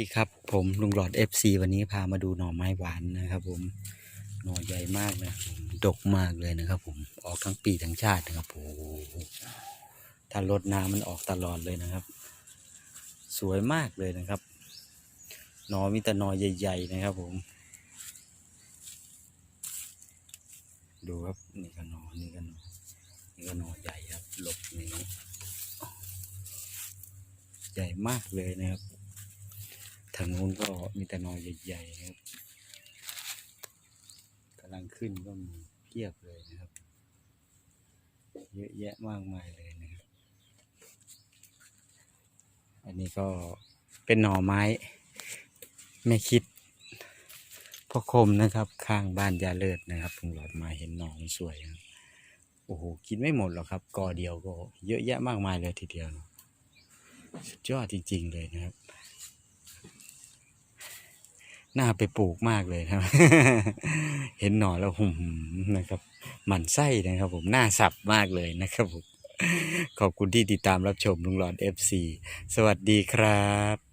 ดีครับผมลุงหลอด FC วันนี้พามาดูหน่อไม้หวานนะครับ ผมหน่อใหญ่มากนะดกมากเลยนะครับ ผมออกทั้งปีทั้งชาตินะครับโอ้ถ้าลดน้ำมันออกตลอดเลยนะครับ สวยมากเลยนะครับหน่อมีแต่หน่อใหญ่ ๆ นะครับ ผม ดูครับนี่ก็หน่อนี่ก็หน่อนี่ก็หน่อใหญ่ครับหลบนี้ใหญ่มากเลยนะครับ ทางนู้นก็มีแต่หนอใหญ่ๆครับกำลังขึ้นก็มีเกียบเลยนะครับ เยอะแยะมากมายเลยนะครับ อันนี้ก็เป็นหน่อไม้ไม่คิดพ่อคมนะครับ ข้างบ้านยาเลิศนะครับเพิ่งหลอดมาเห็นหน่อมันสวยครับโอ้โหกินไม่หมดหรอกครับกอเดียวก็เยอะแยะมากมายเลยทีเดียว สุดยอดจริง ๆ เลยนะครับ น่าไปปลูกมากเลยครับ เห็นหน่อแล้วหุ่มนะครับ หมันไส้นะครับ ผมน่าสับมากเลยนะครับผมขอบคุณที่ติดตามรับชมลุงหลอด FC สวัสดีครับ